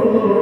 Oh,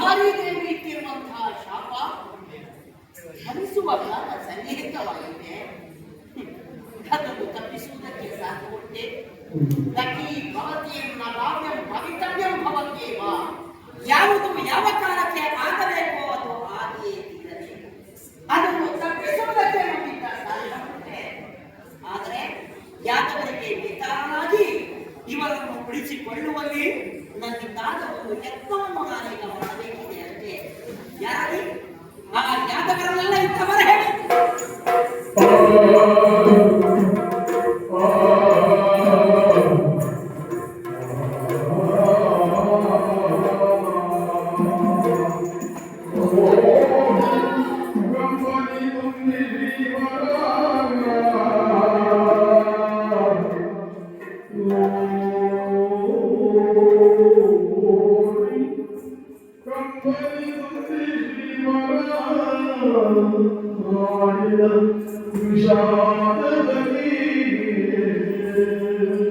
Gandhari ದೇವಿ ಇಟ್ಟಿರುವಂತಹ ಶಾಪ ಹರಿಸುವ ಕಾಲ ಸನ್ನಿಹಿತವಾಗಿದೆ ಅದನ್ನು ತಪ್ಪಿಸುವುದಕ್ಕೆ ಸಾಧ್ಯವಾಗಿದೆ ಲಕ್ಕಿ ಭವತಿಯನ್ನ ಭಾವ್ಯಂ ಭವಿತವ್ಯಂ ಭವತ್ಯೇವ ಯಾವುದು ಯಾವ ಕಾಲಕ್ಕೆ ಆಗಬೇಕೋ ನನ್ನ Lord, the Lord, the Lord, the Lord, the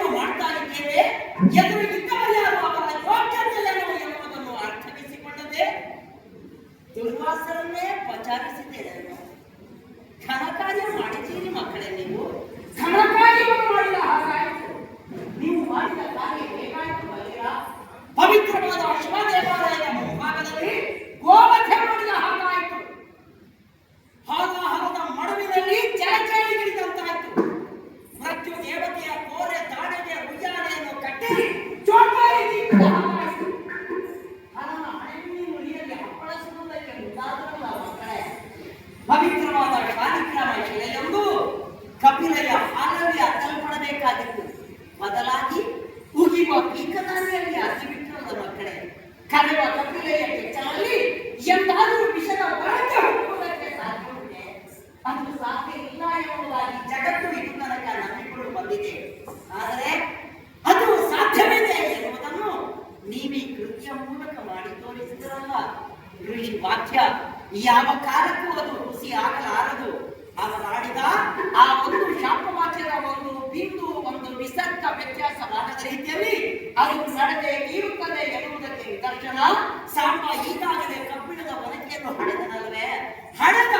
ದುರ್ವಾಸರನ್ನೇ ಪಚಾರಿಸಿದ್ದೇನೆ ಘನ ಕಾರ್ಯ ಮಾಡಿದ್ದೀರಿ ಮಕ್ಕಳೇ ನೀವು. ಘನ ಕಾರ್ಯವನ್ನು ಮಾಡಿದ ಹಾಗಾಯಿತು. ನೀವು ಮಾಡಿದ ಕಾರ್ಯ ಬೇಕಾಯಿತು ಬಲ್ಲಿರಾ ಪವಿತ್ರವಾದ ಶಿವ ದೇವಾಲಯದ ಮುಂಭಾಗದಲ್ಲಿ ಗೋವಧೆ ಮಾಡಿದ ಹಾಗಾಯಿತು. ಹಾಲಾಹಲದ ಮಡುವಿನಲ್ಲಿ ಜಲಚೇಳಿಗಿಳಿದಂತಾಯಿತು ಮೃತ್ಯು ದೇವತೆಯ ಕೋರೆ ದಾಡೆಗೆ ಉಯ್ಯಾಲೆಯನ್ನು ಕಟ್ಟಿ ಚೋಟಾಯಿತು ಹಣ ಹಾಗಾಯಿತು. ಹಣೆಯಲ್ಲಿ ನುಡಿಯಲ್ಲಿ ಹಪ್ಪಳ ಸುಡುವುದಕ್ಕೆ ಮಾಡಬೇಕಾಗಿತ್ತು ಮೊದಲಾಗಿ ಉಗಿಯುವ ಪೀಕದಾನೆಯಲ್ಲಿ ಅರ್ಜಿ ಬಿಟ್ಟಿರುವ ಕಡೆ. ಕರೆಯುವ ಕಪಿಲೆಯಲ್ಲಿ ಚಾಲಿ ಎಂದಾದರೂ ವಿಷದ ಒಳಗೆ ಹೋಗುವುದಕ್ಕೆ ಸಾಧ್ಯ ಉಂಟೆ. ಅದು ಸಾಧ್ಯ ಇಲ್ಲ ಎಂಬುದಾಗಿ ಜಗತ್ತು ಇದು ತನಕ ನಂಬಿಕೊಂಡು ಬಂದಿದೆ. ಆದರೆ ಅದು ಸಾಧ್ಯವಿದೆ ಎನ್ನುವುದನ್ನು ನೀವೇ ಕೃತಿಯ ಮೂಲಕ ಮಾಡಿ ತೋರಿಸಿದ್ರಲ್ಲ. ಋಷಿ ವಾಕ್ಯ, ಯಾವ ಕಾಲಕ್ಕೂ ಅದು ಹುಸಿ ಆಗಲಾರದು ಅವರಾಡಿದ ಆ ಒಂದು ಶಾಪವಾಚದ ಒಂದು ಬಿಂದು, ಒಂದು ವಿಸರ್ಗ ವ್ಯತ್ಯಾಸವಾದ ರೀತಿಯಲ್ಲಿ ಅದು ನಡೆದೇ ಇರುತ್ತದೆ ಎನ್ನುವುದಕ್ಕೆ ನಿದರ್ಶನ ಸಾಂಬ ಈಗಾಗಲೇ ಕಬ್ಬಿಣದ ಒನಕೆಯನ್ನು ಹಡೆದನಲ್ವೇ ಹಡೆದ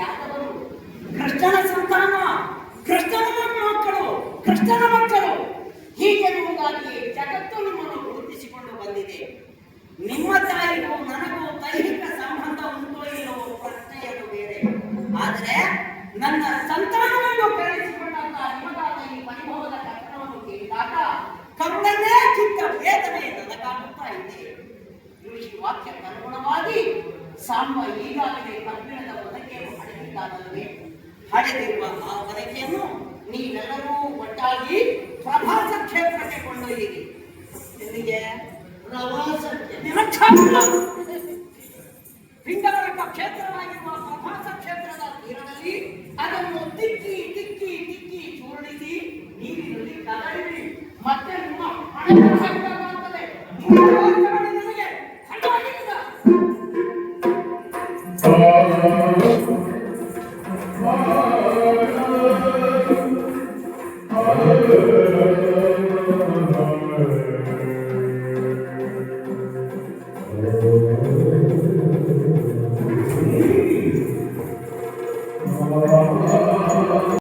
ಯಾದವರು ಕೃಷ್ಣನ ಸಂತಾನ ಕೃಷ್ಣನ ಮಕ್ಕಳು ಕೃಷ್ಣನ ಮಕ್ಕಳು. ಹೀಗೆನ್ನುವುದಾಗಿ ಜಗತ್ತು ನಿಮ್ಮನ್ನು ಗುರುತಿಸಿಕೊಂಡು ಬಂದಿದೆ. ನಿಮ್ಮ ತಾಯಿಗೂ ನನಗೂ ದೈಹಿಕ ಸಂಬಂಧ ಉಂಟು ಎನ್ನುವ ಪ್ರಶ್ನೆಯನ್ನು ಬೇರೆ. ಆದರೆ ನನ್ನ ಸಂತಾನವನ್ನು ಕರೆಸಿಕೊಂಡಂತ ನಿಮಗಾದ ಈ ಪರಿಭವದ ಕಥನವನ್ನು ಕೇಳಿದಾಗ ಕಂಡನೇ ಚಿತ್ತ ವೇದನೆ ನನಗಾಗುತ್ತಾ ಇದೆ. ಈ ವಾಕ್ಯಕ್ಕೆ ಅನುಗುಣವಾಗಿ ಸಾಂಬ ಈಗಾಗಲೇ ಕಬ್ಬಿಣದ ಒನಕೆಯನ್ನು ಹಡೆದಿದ್ದಾನಲ್ಲವೇ ಹಡೆದಿರುವ ಆ ಒನಕೆಯನ್ನು ನೀವೆಲ್ಲರೂ ಒಟ್ಟಾಗಿ ಪ್ರಭಾಸ ಕ್ಷೇತ್ರಕ್ಕೆ ಕೊಂಡೊಯ್ಯಿರಿ ಎಲ್ಲಿಗೆ ಪ್ರವಾಸಕ್ಕೆ ನಿರಕ್ಷಾಪುರ. ಪಿಂಗವರಕ ಕ್ಷೇತ್ರವಾಗಿರುವ ಪ್ರಭಾಸ ಕ್ಷೇತ್ರದ ತೀರದಲ್ಲಿ ಅದನ್ನು ತಿಕ್ಕಿ ತಿಕ್ಕಿ ತಿಕ್ಕಿ ಚೂರ್ಣಿಸಿ ನೀರಿನಲ್ಲಿ ಕದಡಿರಿ ಮತ್ತೆ ನಿಮ್ಮ